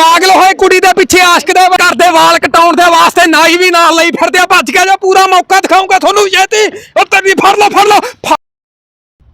ਪਾਗਲ ਹੋਏ ਕੁੜੀ ਦੇ ਪਿੱਛੇ ਆਸ਼ਕ ਦੇ ਘਰ ਦੇ ਵਾਲ ਕਟਾਉਣ ਦੇ ਵਾਸਤੇ ਨਾਈ ਵੀ ਨਾਲ ਲਈ ਫਿਰਦੇ ਆ। ਭੱਜ ਕੇ ਜਾ ਪੂਰਾ ਮੌਕਾ ਦਿਖਾਉਂਗਾ ਤੁਹਾਨੂੰ ਛੇਤੀ ਉਹ ਵੀ ਫੜ ਲਓ ਫੜ ਲਓ।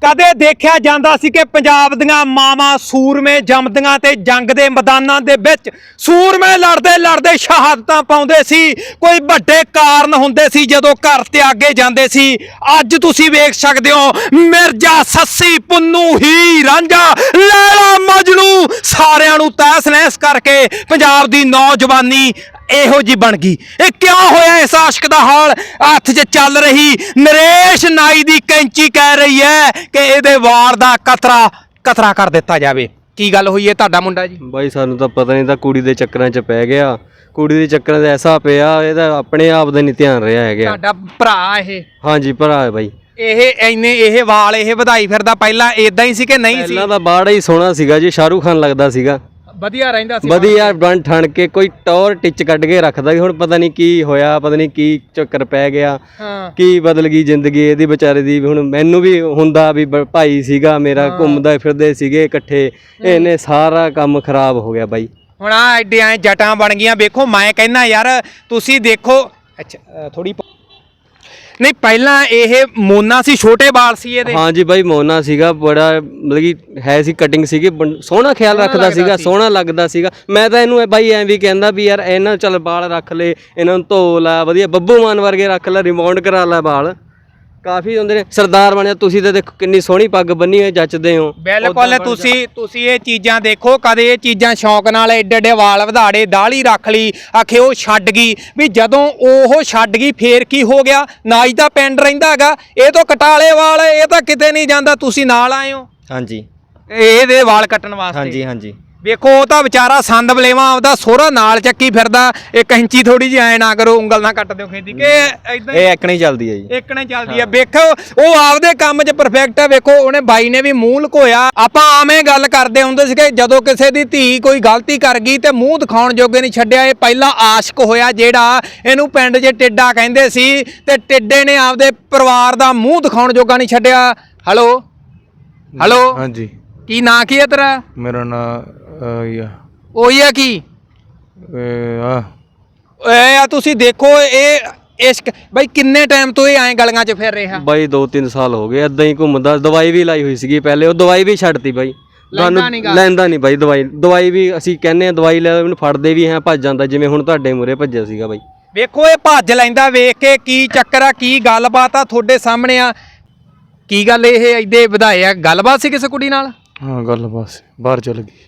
ਕਦੇ ਦੇਖਿਆ ਜਾਂਦਾ ਸੀ ਕਿ ਪੰਜਾਬ ਦੀਆਂ ਮਾਵਾਂ ਸੂਰਮੇ ਜੰਮਦੀਆਂ ਤੇ ਜੰਗ ਦੇ ਮੈਦਾਨਾਂ ਦੇ ਵਿੱਚ ਸੂਰਮੇ ਲੜਦੇ ਲੜਦੇ ਸ਼ਹਾਦਤਾਂ ਪਾਉਂਦੇ ਸੀ। ਕੋਈ ਵੱਡੇ ਕਾਰਨ ਹੁੰਦੇ ਸੀ ਜਦੋਂ ਘਰ ਤਿਆਗੇ ਜਾਂਦੇ ਸੀ। ਅੱਜ ਤੁਸੀਂ ਵੇਖ ਸਕਦੇ ਹੋ, ਮਿਰਜ਼ਾ ਸੱਸੀ, ਪੁੰਨੂ ਹੀ ਰਾਂਝਾ, ਲੈਲਾ, ਮਜਨੂ ਸਾਰਿਆਂ ਨੂੰ ਤਹਿਸ ਨਹਿਸ ਕਰਕੇ ਪੰਜਾਬ ਦੀ ਨੌਜਵਾਨੀ ਇਹੋ ਜੀ ਬਣ ਗਈ। ਇਹ ਕਿਉਂ ਹੋਇਆ ਇਸ ਆਸ਼ਕ ਦਾ ਹਾਲ? ਹੱਥ 'ਚ ਚੱਲ ਰਹੀ ਨਰੇਸ਼ ਨਾਈ ਦੀ ਕੈਂਚੀ ਕਹਿ ਰਹੀ ਹੈ ਕਿ ਇਹਦੇ ਵਾਰ ਦਾ ਕਤਰਾ ਕਤਰਾ ਕਰ ਦਿੱਤਾ ਜਾਵੇ। ਕੀ ਗੱਲ ਹੋਈ ਹੈ ਤੁਹਾਡਾ ਮੁੰਡਾ ਜੀ? ਬਾਈ ਸਾਨੂੰ ਤਾਂ ਪਤਾ ਨਹੀਂ ਤਾਂ ਕੁੜੀ ਦੇ ਚੱਕਰਾਂ 'ਚ ਪੈ ਗਿਆ। ਕੁੜੀ ਦੇ ਚੱਕਰਾਂ 'ਚ ਐਸਾ ਪਿਆ ਇਹਦਾ ਆਪਣੇ ਆਪ ਦਾ ਨਹੀਂ ਧਿਆਨ ਰਿਹਾ ਹੈਗਾ। ਤੁਹਾਡਾ ਭਰਾ ਇਹ? ਹਾਂਜੀ ਭਰਾ ਹੈ ਬਾਈ। ਇਹ ਇੰਨੇ ਇਹ ਵਾਲ ਇਹ ਵਧਾਈ ਫਿਰਦਾ। ਪਹਿਲਾਂ ਇਦਾਂ ਹੀ ਸੀ ਕਿ ਨਹੀਂ ਸੀ? ਪਹਿਲਾਂ ਤਾਂ ਬਾੜਾ ਹੀ ਸੋਹਣਾ ਸੀਗਾ ਜੀ ਸ਼ਾਹਰੂਖ ਖਾਨ ਲੱਗਦਾ ਸੀਗਾ। ਵਧੀਆ ਰਹਿੰਦਾ ਸੀ ਵਧੀਆ ਬਣ ਠਣ ਕੇ ਕੋਈ ਟੌਰ ਟਿਚ ਕੱਢ ਕੇ ਰੱਖਦਾ ਸੀ। ਹੁਣ ਪਤਾ ਨਹੀਂ ਕੀ ਹੋਇਆ ਪਤਾ ਨਹੀਂ ਕੀ ਚੱਕਰ ਪੈ ਗਿਆ। ਹਾਂ। ਕੀ ਬਦਲ ਗਈ ਜ਼ਿੰਦਗੀ ਇਹਦੀ ਵਿਚਾਰੇ ਦੀ? ਹੁਣ ਮੈਨੂੰ ਵੀ ਹੁੰਦਾ ਵੀ ਬ- ਭਾਈ ਸੀਗਾ ਮੇਰਾ ਘੁੰਮਦਾ ਫਿਰਦੇ ਸੀਗੇ ਇਕੱਠੇ। ਇਹਨੇ ਸਾਰਾ ਕੰਮ ਖਰਾਬ ਹੋ ਗਿਆ ਬਾਈ। ਹੁਣ ਆ ਐਡੇ ਐ ਜਟਾਂ ਬਣ ਗਈਆਂ। ਵੇਖੋ ਮੈਂ ਕਹਿੰਦਾ ਯਾਰ ਤੁਸੀਂ ਦੇਖੋ ਅੱਛਾ ਥੋੜੀ ਨਹੀਂ ਪਹਿਲਾਂ ਇਹ ਮੋਨਾ ਸੀ ਛੋਟੇ ਵਾਲ ਸੀ ਇਹਦੇ। ਹਾਂਜੀ ਬਾਈ ਮੋਨਾ ਸੀਗਾ ਬੜਾ ਮਤਲਬ ਕਿ ਹੈ ਸੀ ਕਟਿੰਗ ਸੀਗੀ ਬੰ- ਸੋਹਣਾ ਖਿਆਲ ਰੱਖਦਾ ਸੀਗਾ ਸੋਹਣਾ ਲੱਗਦਾ ਸੀਗਾ। ਮੈਂ ਤਾਂ ਇਹਨੂੰ ਇਹ ਬਾਈ ਐਂ ਵੀ ਕਹਿੰਦਾ ਵੀ ਯਾਰ ਇਹਨਾਂ ਚੱਲ ਬਾਲ ਰੱਖ ਲੈ ਇਹਨਾਂ ਨੂੰ ਧੋ ਲਾ ਵਧੀਆ ਬੱਬੂ ਮਾਨ ਵਰਗੇ ਰੱਖ ਲੈ ਰਿਮੌਂਡ ਕਰਾ ਲੈ ਬਾਲ ਕਾਫੀ ਹੁੰਦੇ ਨੇ। ਸਰਦਾਰ ਬਣਿਆ ਤੁਸੀਂ ਤਾਂ ਦੇਖੋ ਕਿੰਨੀ ਸੋਹਣੀ ਪੱਗ ਬੰਨੀ ਹੋਈ ਜੱਚਦੇ ਹੋ। ਬਿਲਕੁਲ ਤੁਸੀਂ ਤੁਸੀਂ ਇਹ ਚੀਜ਼ਾਂ ਦੇਖੋ ਕਦੇ ਇਹ ਚੀਜ਼ਾਂ ਸ਼ੌਂਕ ਨਾਲ ਏਡੇ ਏਡੇ ਵਾਲ ਵਧਾੜੇ ਦਾੜੀ ਰੱਖ ਲਈ ਆਖੇ ਉਹ ਛੱਡ ਗਈ। ਵੀ ਜਦੋਂ ਉਹ ਛੱਡ ਗਈ ਫੇਰ ਕੀ ਹੋ ਗਿਆ? ਨਾਈ ਦਾ ਪਿੰਡ ਰਹਿੰਦਾ ਹੈਗਾ। ਇਹ ਤੋਂ ਕਟਾਲੇ ਵਾਲ ਇਹ ਤਾਂ ਕਿਤੇ ਨਹੀਂ ਜਾਂਦਾ। ਤੁਸੀਂ ਨਾਲ ਆਏ ਹੋ। ਹਾਂਜੀ। ਇਹਦੇ ਵਾਲ ਕੱਟਣ ਵਾਸਤੇ। ਹਾਂਜੀ ਹਾਂਜੀ। ਵੇਖੋ ਉਹ ਤਾਂ ਵਿਚਾਰਾ ਸੰਦ ਬਲੇਵਾ ਆਪਦਾ ਸੋਹਰਾ ਨਾਲ ਚੱਕੀ ਫਿਰਦਾ ਇਹ ਕੈਂਚੀ ਥੋੜੀ ਜਿਹੀ ਐ ਨਾ ਕਰੋ ਉਂਗਲ ਨਾ ਕੱਟ ਦਿਓ ਖੇਦੀ ਕਿ ਇਦਾਂ ਇਹ ਐਕਣੀ ਹੀ ਚੱਲਦੀ ਹੈ ਜੀ। ਇੱਕ ਨੇ ਚੱਲਦੀ ਆ ਵੇਖੋ ਉਹ ਆਪਦੇ ਕੰਮ 'ਚ ਪਰਫੈਕਟ ਆ ਵੇਖੋ ਉਹਨੇ ਬਾਈ ਨੇ ਵੀ ਮੂੰਹ ਲੁਕੋਇਆ। ਆਪਾਂ ਆਵੇਂ ਗੱਲ ਕਰਦੇ ਹੁੰਦੇ ਸੀਗੇ ਜਦੋਂ ਕਿਸੇ ਦੀ ਧੀ ਕੋਈ ਗਲਤੀ ਕਰ ਗਈ ਤੇ ਮੂੰਹ ਦਿਖਾਉਣ ਜੋਗੇ ਨਹੀਂ ਛੱਡਿਆ ਇਹ ਪਹਿਲਾ ਆਸ਼ਕ ਹੋਇਆ ਜਿਹੜਾ ਇਹਨੂੰ ਪਿੰਡ 'ਚ ਟਿੱਡਾ ਕਹਿੰਦੇ ਸੀ ਤੇ ਟਿੱਡੇ ਨੇ ਆਪਦੇ ਪਰਿਵਾਰ ਦਾ ਮੂੰਹ ਦਿਖਾਉਣ ਜੋਗਾ ਨਹੀਂ ਛੱਡਿਆ। ਹੈਲੋ ਹੈਲੋ ਹਾਂਜੀ। ਕੀ ਨਾਂ ਕੀ ਹੈ ਤੇਰਾ? ਮੇਰਾ ਨਾਮ ਆ ਉਹੀ ਆ ਕੀ? ਆ। ਆ ਤੁਸੀਂ ਦੇਖੋ ਇਹ ਇਸ਼ਕ ਬਾਈ ਕਿੰਨੇ ਟਾਈਮ ਤੋਂ ਇਹ ਐਂ ਗਲੀਆਂ 'ਚ ਫਿਰ ਰਿਹਾ? ਬਾਈ 2-3 ਸਾਲ ਹੋ ਗਏ ਏਦਾਂ ਹੀ ਘੁੰਮਦਾ। ਦਵਾਈ ਵੀ ਲਾਈ ਹੋਈ ਸੀਗੀ ਪਹਿਲੇ ਉਹ ਦਵਾਈ ਵੀ ਛੱਡਤੀ ਬਾਈ। ਲੈਂਦਾ। ਲੈਂਦਾ ਨਹੀਂ ਬਾਈ ਦਵਾਈ। ਦਵਾਈ ਵੀ ਅਸੀਂ ਕਹਿੰਨੇ ਆ ਦਵਾਈ ਲੈ ਉਹਨੂੰ ਫੜਦੇ ਵੀ ਹੈ ਭੱਜ ਜਾਂਦਾ। ਜਿਵੇਂ ਹੁਣ ਤੁਹਾਡੇ ਮੂਰੇ ਭੱਜਿਆ ਸੀਗਾ ਬਾਈ। ਵੇਖੋ ਇਹ ਭੱਜ ਲੈਂਦਾ ਵੇਖ ਕੇ ਕੀ ਚੱਕਰ ਆ ਕੀ ਗੱਲਬਾਤ ਆ ਤੁਹਾਡੇ ਸਾਹਮਣੇ ਆ। ਕੀ ਗੱਲ ਇਹ ਐਡੇ ਵਧਾਏ ਆ? ਗੱਲਬਾਤ ਸੀ ਕਿਸੇ ਕੁੜੀ ਨਾਲ? ਹਾਂ ਗੱਲ ਬਸ ਬਾਹਰ ਚਲ ਗਈ।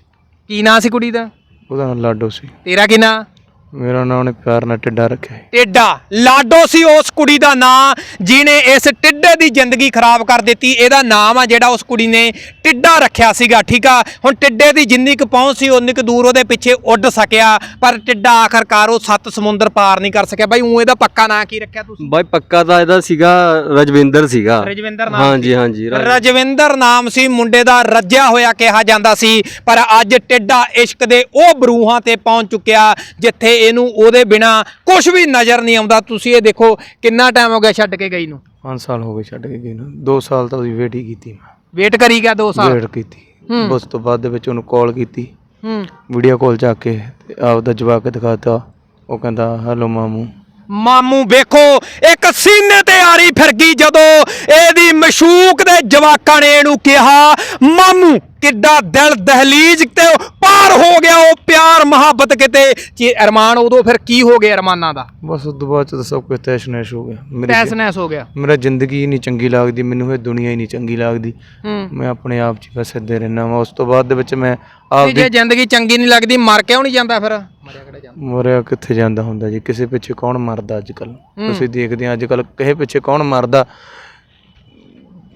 ਕੀ ਨਾਂ ਸੀ ਕੁੜੀ ਦਾ? ਉਹਦਾ ਨਾਂ ਲਾਡੋ ਸੀ। ਤੇਰਾ ਕੀ ਨਾਂ? ਮੇਰਾ ਨਾਂ ਉਹਨੇ ਪਿਆਰ ਨਾਲ ਟਿੱਡਾ ਰੱਖਿਆ ਸੀ। ਟਿੱਡਾ। ਲਾਡੋ ਸੀ ਉਸ ਕੁੜੀ ਦਾ ਨਾਂ ਜਿਹਨੇ ਇਸ ਟਿੱਡੇ ਦੀ ਜ਼ਿੰਦਗੀ ਖਰਾਬ ਕਰ ਦਿੱਤੀ। ਇਹਦਾ ਨਾਮ ਆ ਜਿਹੜਾ ਉਸ ਕੁੜੀ ਨੇ ਟਿੱਡਾ ਰੱਖਿਆ ਸੀਗਾ ਠੀਕ ਆ? ਹੁਣ ਟਿੱਡੇ ਦੀ ਜਿੰਨੀ ਕੁ ਪਹੁੰਚ ਸੀ ਉਨੀ ਕੁ ਦੂਰ ਉਹਦੇ ਪਿੱਛੇ ਉੱਡ ਸਕਿਆ। ਪਰ ਟਿੱਡਾ ਆਖਰਕਾਰ ਉਹ ਸੱਤ ਸਮੁੰਦਰ ਪਾਰ ਨਹੀਂ ਕਰ ਸਕਿਆ। ਬਾਈ ਉਹ ਇਹਦਾ ਪੱਕਾ ਨਾਂ ਕੀ ਰੱਖਿਆ ਤੁਸੀਂ? ਬਾਈ ਪੱਕਾ ਤਾਂ ਇਹਦਾ ਸੀਗਾ ਰਜਵਿੰਦਰ ਸੀਗਾ। ਰਜਵਿੰਦਰ ਨਾਮ ਹਾਂਜੀ ਹਾਂਜੀ ਰ- ਰਜਵਿੰਦਰ ਨਾਮ ਸੀ ਮੁੰਡੇ ਦਾ ਰੱਜਿਆ ਹੋਇਆ ਕਿਹਾ ਜਾਂਦਾ ਸੀ। ਪਰ ਅੱਜ ਟਿੱਡਾ ਇਸ਼ਕ ਦੇ ਉਹ ਬਰੂਹਾਂ ਤੇ ਪਹੁੰਚ ਚੁੱਕਿਆ ਜਿੱਥੇ ਇਹਨੂੰ ਉਹਦੇ ਬਿਨਾ ਕੁਝ ਵੀ ਨਜ਼ਰ ਨਹੀਂ ਆਉਂਦਾ। ਤੁਸੀਂ ਇਹ ਦੇਖੋ ਕਿੰਨਾ ਟਾਈਮ ਹੋ ਗਿਆ ਛੱਡ ਕੇ ਗਈ ਨੂੰ? ਪੰਜ ਸਾਲ ਹੋ ਗਏ ਛੱਡ ਕੇ ਗਏ ਨੂੰ। 2 ਸਾਲ ਤਾਂ ਉਹਦੀ ਵੇਟ ਹੀ ਕੀਤੀ ਮੈਂ। ਵੇਟ ਕਰੀ ਗਿਆ 2 ਸਾਲ? ਵੇਟ ਕੀਤੀ। ਉਸ ਤੋਂ ਬਾਅਦ ਦੇ ਵਿੱਚ ਉਹਨੂੰ ਕਾਲ ਕੀਤੀ। ਹੂੰ। ਵੀਡੀਓ ਕਾਲ ਜਾ ਕੇ ਆਪਦਾ ਜਵਾਬ ਦਿਖਾਤਾ। ਉਹ ਕਹਿੰਦਾ ਹੈਲੋ ਮਾਮੂ। ਮਾਮੂ ਵੇਖੋ ਇੱਕ ਸੀਨੇ ਤੇ ਆਰੀ ਫਿਰ ਗਈ ਜਦੋਂ ਇਹਦੀ ਮਸ਼ੂਕ ਦੇ ਜਵਾਕਾਂ ਨੇ ਇਹਨੂੰ ਕਿਹਾ ਮਾਮੂ ਕਿੱਡਾ ਦਿਲ ਦਹਲੀਜ ਤੇ ਪਾਰ ਹੋ ਗਿਆ ਉਹ ਪਿਆਰ ਮੁਹੱਬਤ ਕਿਤੇ? ਜੀ ਅਰਮਾਨ ਉਦੋਂ ਫਿਰ ਕੀ ਹੋ ਗਿਆ ਅਰਮਾਨਾਂ ਦਾ? ਬਸ ਉਸ ਤੋਂ ਬਾਅਦ ਚ ਤਾਂ ਸਭ ਕੁਝ ਤੈਸ਼ ਨੈਸ਼ ਹੋ ਗਿਆ। ਮੇਰੀ ਹੋ ਗਿਆ। ਮੇਰਾ ਜ਼ਿੰਦਗੀ ਹੀ ਨਹੀਂ ਚੰਗੀ ਲੱਗਦੀ ਮੈਨੂੰ ਇਹ ਦੁਨੀਆ ਹੀ ਨਹੀਂ ਚੰਗੀ ਲੱਗਦੀ। ਮੈਂ ਆਪਣੇ ਆਪ 'ਚ ਬਸ ਇੱਦੇ ਰਹਿਣਾ ਵਾ। ਉਸ ਤੋਂ ਬਾਅਦ ਦੇ ਵਿੱਚ ਮੈਂ ਆਪ ਜੇ ਜ਼ਿੰਦਗੀ ਚੰਗੀ ਨਹੀਂ ਲੱਗਦੀ ਮਰ ਕਿਉਂ ਨਹੀਂ ਜਾਂਦਾ ਫਿਰ? ਮਰਿਆ ਕਿੱਥੇ ਜਾਂਦਾ ਹੁੰਦਾ ਜੀ? ਕਿਸੇ ਪਿੱਛੇ ਕੌਣ ਮਰਦਾ ਅੱਜ ਕੱਲ ਤੁਸੀਂ ਦੇਖਦੇ ਆ ਅੱਜ ਕੱਲ ਕਿਸੇ ਪਿੱਛੇ ਕੌਣ ਮਰਦਾ?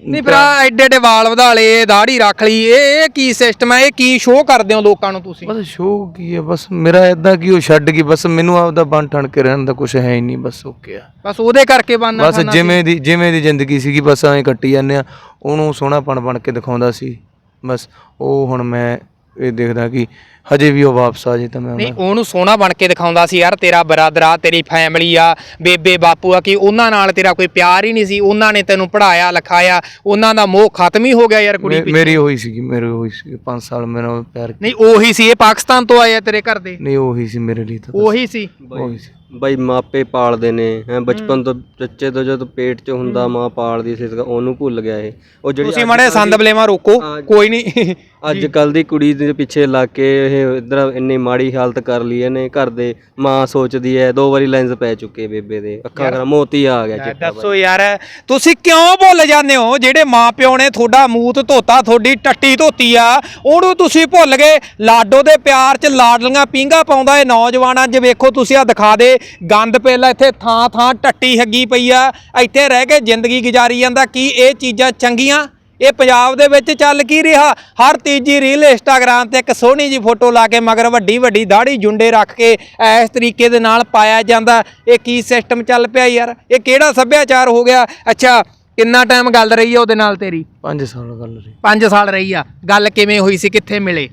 ਨਹੀਂ ਭਰਾ ਐਡੇ ਐਡੇ ਵਾਲ ਵਧਾ ਲਏ ਦਾੜੀ ਰੱਖ ਲਈ। ਇਹ ਇਹ ਕੀ ਸਿਸਟਮ ਹੈ ਇਹ ਕੀ ਸ਼ੋਅ ਕਰਦੇ ਹੋ ਲੋਕਾਂ ਨੂੰ ਤੁਸੀਂ? ਬਸ ਸ਼ੋਅ ਕੀ ਹੈ ਬਸ ਮੇਰਾ ਇਦਾਂ ਕਿ ਉਹ ਛੱਡ ਗਈ। ਬਸ ਮੈਨੂੰ ਆਪਦਾ ਬਣ ਠਣ ਕੇ ਰਹਿਣ ਦਾ ਕੁਝ ਹੈ ਹੀ ਨਹੀਂ। ਬਸ ਓਕੇ ਆ। ਬਸ ਉਹਦੇ ਕਰਕੇ ਬਣਨਾ ਬਸ ਜਿਵੇਂ ਦੀ ਜਿਵੇਂ ਦੀ ਜ਼ਿੰਦਗੀ ਸੀਗੀ ਬਸ ਐਂ ਕੱਟੀ ਜਾਂਦੇ ਆ। ਉਹਨੂੰ ਸੋਹਣਾਪਣ ਬਣ ਕੇ ਦਿਖਾਉਂਦਾ ਸੀ। ਬਸ ਉਹ ਹੁਣ ਮੈਂ ਇਹ ਦੇਖਦਾ ਕਿ ਹਜੇ ਵੀ ਉਹ ਵਾਪਸ ਆ ਜੇ ਤਾਂ ਮੈਂ ਨਹੀਂ ਉਹਨਾਂ- ਉਹਨੂੰ ਸੋਹਣਾ ਬਣ ਕੇ ਦਿਖਾਉਂਦਾ ਸੀ ਯਾਰ ਤੇਰਾ ਬਰਾਦਰ ਆ ਤੇਰੀ ਫੈਮਿਲੀ ਆ ਬੇਬੇ ਬਾਪੂ ਆ ਕਿ ਉਹਨਾਂ ਨਾਲ ਤੇਰਾ ਕੋਈ ਪਿਆਰ ਹੀ ਨਹੀਂ ਸੀ। ਉਹਨਾਂ ਨੇ ਤੈਨੂੰ ਪੜਾਇਆ ਲਿਖਾਇਆ ਉਹਨਾਂ ਦਾ ਮੋਹ ਖਤਮ ਹੀ ਹੋ ਗਿਆ ਯਾਰ ਕੁੜੀ ਮੇ- ਪਿੱਛੇ। ਮੇਰੀ ਹੋਈ ਸੀਗੀ ਮੇਰੇ ਹੋਈ ਸੀ 5 ਸਾਲ ਮੇਰਾ ਉਹ ਪਿਆਰ ਨਹੀਂ ਉਹੀ ਸੀ ਇਹ ਪਾਕਿਸਤਾਨ ਤੋਂ ਆਏ ਆ ਤੇਰੇ ਘਰ ਦੇ? ਨਹੀਂ ਉਹੀ ਸੀ ਮੇਰੇ ਲਈ ਤਾਂ। ਉਹੀ ਸੀ? ਉਹੀ ਸੀ। ਬਾਈ ਮਾਪੇ ਪਾਲਦੇ ਨੇ ਹੈ ਬਚਪਨ ਤੋਂ ਬੱਚੇ ਤੋਂ ਜਦੋਂ ਪੇਟ 'ਚ ਹੁੰਦਾ ਮਾਂ ਪਾਲਦੀ ਸੀ ਤਾਂ ਉਹਨੂੰ ਭੁੱਲ ਗਿਆ ਇਹ। ਉਹ ਜਿਹੜੀ ਤੁਸੀਂ ਮੜੇ ਸੰਦ ਬਲੇਵਾ ਰੋਕੋ ਕੋਈ ਨਹੀਂ। ਅੱਜ ਕੱਲ ਦੀ ਕੁੜੀ ਦੇ ਪਿੱਛੇ ਲੱਗ ਕੇ ਇਹ ਇਧਰ ਇੰਨੀ ਮਾੜੀ ਹਾਲਤ ਕਰ ਲਈ ਇਹਨੇ ਘਰ ਦੇ ਮਾਂ ਸੋਚਦੀ ਹੈ ਦੋ ਵਾਰੀ ਲੈਂਸ ਪੈ ਚੁੱਕੇ ਬੇਬੇ ਦੇ। ਅੱਖਾਂ ਕਰਾ ਮੋਤੀ ਆ ਗਿਆ ਚਿੱਟਾ ਦੱਸੋ ਯਾਰ ਤੁਸੀਂ ਕਿਉਂ ਭੁੱਲ ਜਾਂਦੇ ਹੋ? ਜਿਹੜੇ ਮਾਪਿਓ ਨੇ ਤੁਹਾਡਾ ਮੂਤ ਧੋਤਾ ਤੁਹਾਡੀ ਟੱਟੀ ਧੋਤੀ ਆ ਉਹਨੂੰ ਤੁਸੀਂ ਭੁੱਲ ਗਏ। ਲਾਡੋ ਦੇ ਪਿਆਰ 'ਚ ਲਾਡਲੀਆਂ ਪੀਂਘਾ ਪਾਉਂਦਾ ਇਹ ਨੌਜਵਾਨ ਅੱਜ ਵੇਖੋ ਤੁਸੀਂ ਆ ਦਿਖਾ ਦੇ ਗੰਦ ਪਹਿਲਾਂ ਇੱਥੇ ਥਾਂ ਥਾਂ ਟੱਟੀ ਹੱਗੀ ਪਈ ਆ ਇੱਥੇ ਰਹਿ ਕੇ ਜ਼ਿੰਦਗੀ ਗੁਜ਼ਾਰੀ ਜਾਂਦਾ ਕੀ ਇਹ ਚੀਜ਼ਾਂ ਚੰਗੀਆਂ? ਇਹ ਪੰਜਾਬ ਦੇ ਵਿੱਚ ਚੱਲ ਕੀ ਰਿਹਾ? ਹਰ ਤੀਜੀ ਰੀਲ ਇੰਸਟਾਗ੍ਰਾਮ ਤੇ ਇੱਕ ਸੋਹਣੀ ਜੀ ਫੋਟੋ ਲਾ ਕੇ ਮਗਰ ਵੱਡੀ ਵੱਡੀ ਦਾੜੀ ਜੁੰਡੇ ਰੱਖ ਕੇ ਇਸ ਤਰੀਕੇ ਦੇ ਨਾਲ ਪਾਇਆ ਜਾਂਦਾ। ਇਹ ਕੀ ਸਿਸਟਮ ਚੱਲ ਪਿਆ ਯਾਰ? ਇਹ ਕਿਹੜਾ ਸੱਭਿਆਚਾਰ ਹੋ ਗਿਆ? ਅੱਛਾ ਕਿੰਨਾ ਟਾਈਮ ਗੱਲ ਰਹੀ ਆ ਉਹਦੇ ਨਾਲ ਤੇਰੀ? 5 ਸਾਲ ਗੱਲ ਰਹੀ। 5 ਸਾਲ ਰਹੀ ਆ। ਗੱਲ ਕਿਵੇਂ ਹੋਈ ਸੀ? ਕਿੱਥੇ ਮਿਲੇ?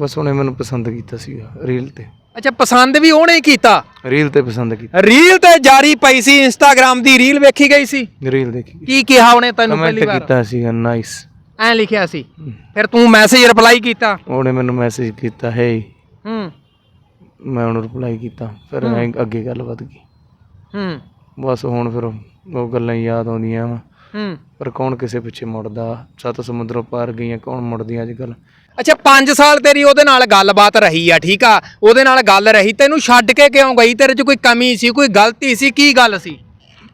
ਬਸ ਉਹਨੇ ਮੈਨੂੰ ਪਸੰਦ ਕੀਤਾ ਸੀਗਾ ਰੀਲ ਤੇ। ਅੱਛਾ ਪਸੰਦ ਵੀ ਉਹਨੇ ਹੀ ਕੀਤਾ? ਰੀਲ ਤੇ ਪਸੰਦ ਕੀਤਾ। ਰੀਲ ਤੇ ਜਾਰੀ ਪਈ ਸੀ ਇੰਸਟਾਗ੍ਰਾਮ ਦੀ ਰੀਲ ਵੇਖੀ ਗਈ ਸੀ? ਰੀਲ ਦੇਖੀ ਕੀ ਕਿਹਾ ਉਹਨੇ ਤੈਨੂੰ ਕਮੈਂਟ ਪਹਿਲੀ ਵਾਰ? ਕੀਤਾ ਸੀਗਾ ਨਾਈਸ ਐਂ ਲਿਖਿਆ ਸੀ। ਫਿਰ ਤੂੰ ਮੈਸੇਜ ਰਿਪਲਾਈ ਕੀਤਾ? ਉਹਨੇ ਮੈਨੂੰ ਮੈਸੇਜ ਕੀਤਾ ਹੈ ਹੂੰ। ਮੈਂ ਉਹਨੂੰ ਰਿਪਲਾਈ ਕੀਤਾ ਫਿਰ ਐਂ ਅੱਗੇ ਗੱਲ ਵਧ ਗਈ। ਹੂੰ। ਬਸ ਹੁਣ ਫਿਰ ਉਹ ਗੱਲਾਂ ਹੀ ਯਾਦ ਆਉਂਦੀਆਂ ਵਾ। ਹੂੰ। ਪਰ ਕੌਣ ਕਿਸੇ ਪਿੱਛੇ ਮੁੜਦਾ? ਸੱਤ ਸਮੁੰਦਰੋਂ ਪਾਰ ਗਈਆਂ ਕੌਣ ਮੁੜਦੀਆਂ ਅੱਜ ਕੱਲ ਅੱਛਾ 5 ਸਾਲ ਤੇਰੀ ਉਹਦੇ ਨਾਲ ਗੱਲਬਾਤ ਰਹੀ ਆ ਠੀਕ ਆ? ਉਹਦੇ ਨਾਲ ਗੱਲ ਰਹੀ ਤੈਨੂੰ ਛੱਡ ਕੇ ਕਿਉਂ ਗਈ? ਤੇਰੇ 'ਚ ਕੋਈ ਕਮੀ ਸੀ ਕੋਈ ਗਲਤੀ ਸੀ? ਕੀ ਗੱਲ ਸੀ?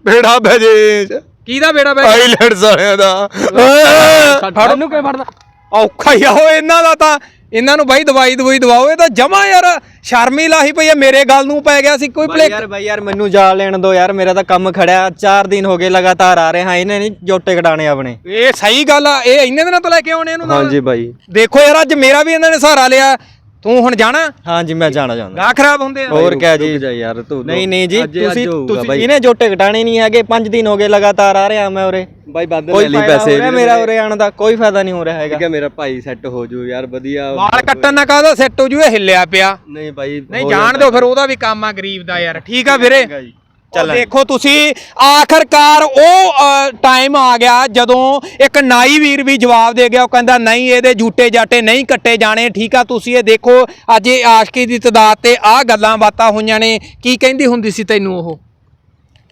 ਬੇੜਾ ਭਜੇਸ਼ ਕਿਹਦਾ ਬੇੜਾ ਬੈ ਆਈਲੈਂਡਸ ਵਾਲਿਆਂ ਦਾ। ਫੜ। ਨੂੰ ਕਿਵੇਂ ਫੜਦਾ ਔਖਾ ਹੀ ਆ। ਉਹ ਇਹਨਾਂ ਦਾ ਤਾਂ ਇਹਨਾਂ ਨੂੰ ਬਾਈ ਦਵਾਈ ਦਵਾਈ ਦਵਾਓ ਇਹ ਤਾਂ ਜਮਾ ਯਾਰ ਸ਼ਰਮੀ ਲਾਹੀ ਪਈ ਆ ਮੇਰੇ ਗੱਲ ਨੂੰ ਪੈ ਗਿਆ ਸੀ ਕੋਈ ਭਲੇ ਯਾਰ ਬਾਈ ਯਾਰ ਮੈਨੂੰ ਜਾ ਲੈਣ ਦੋ ਯਾਰ ਮੇਰਾ ਤਾਂ ਕੰਮ ਖੜਿਆ 4 ਦਿਨ ਹੋ ਗਏ ਲਗਾਤਾਰ ਆ ਰਹੇ ਹਾਂ ਇਹਨੇ ਨਹੀਂ ਜੋਟੇ ਕਟਾਣੇ ਆਪਣੇ। ਇਹ ਸਹੀ ਗੱਲ ਆ ਇਹ ਇੰਨੇ ਦਿਨਾਂ ਤੋਂ ਲੈ ਕੇ ਆਉਣੇ ਇਹਨੂੰ ਨਾਲ? ਹਾਂਜੀ ਬਾਈ। ਦੇਖੋ ਯਾਰ ਅੱਜ ਮੇਰਾ ਵੀ ਇਹਨਾਂ ਨੇ ਸਹਾਰਾ ਲਿਆ ਤੂੰ ਹੁਣ ਜਾਣਾ? ਹਾਂ ਜੀ ਮੈਂ ਜਾਣਾ ਚਾਹੁੰਦਾ ਗਾਹ ਖਰਾਬ ਹੁੰਦੇ ਆ। ਹੋਰ ਕਿਆ ਜੀ? ਜਾ ਯਾਰ ਤੂੰ ਨਹੀਂ ਨਹੀਂ ਜੀ ਤੁਸੀਂ ਤੁਸੀਂ। ਇਹਨੇ ਜੋਟੇ ਕਟਾਣੇ ਨਹੀਂ ਹੈਗੇ 5 ਦਿਨ ਹੋ ਗਏ ਲਗਾਤਾਰ ਆ ਰਿਹਾ ਮੈਂ ਉਰੇ। ਬਾਈ ਵੱਧ ਲੈ ਲਈ ਪੈਸੇ ਮੇਰਾ ਉਰੇ ਆਣ ਦਾ? ਕੋਈ ਫਾਇਦਾ ਨਹੀਂ ਹੋ ਰਿਹਾ ਹੈਗਾ ਠੀਕ ਹੈ ਮੇਰਾ ਭਾਈ ਸੈੱਟ ਹੋ ਜੂ ਯਾਰ ਵਧੀਆ। ਵਾਲ ਕੱਟਣ ਨਾ ਕਾਹਦਾ ਸੈੱਟ ਹੋ ਜੂ? ਇਹ ਹਿੱਲਿਆ ਪਿਆ। ਨਹੀਂ ਬਾਈ ਨਹੀਂ ਜਾਣ। ਦਿਓ ਫਿਰ ਉਹਦਾ ਵੀ ਕੰਮ ਆ ਗਰੀਬ ਦਾ ਯਾਰ। ਠੀਕ ਆ ਵੀਰੇ। ਜੀ। ਚੱਲ ਦੇਖੋ ਤੁਸੀਂ ਆਖਰਕਾਰ ਉਹ ਟਾਈਮ ਆ ਗਿਆ ਜਦੋਂ ਇੱਕ ਨਾਈ ਵੀਰ ਵੀ ਜਵਾਬ ਦੇ ਗਿਆ। ਉਹ ਕਹਿੰਦਾ ਨਹੀਂ ਇਹਦੇ ਝੂਟੇ ਜਾਟੇ ਨਹੀਂ ਕੱਟੇ ਜਾਣੇ। ਠੀਕ ਆ ਤੁਸੀਂ ਇਹ ਦੇਖੋ ਅੱਜ ਇਹ ਆਸ਼ਕੀ ਦੀ ਤਦਾਦ ਤੇ ਆ ਗੱਲਾਂ ਬਾਤਾਂ ਹੋਈਆਂ ਨੇ। ਕੀ ਕਹਿੰਦੀ ਹੁੰਦੀ ਸੀ ਤੈਨੂੰ ਉਹ?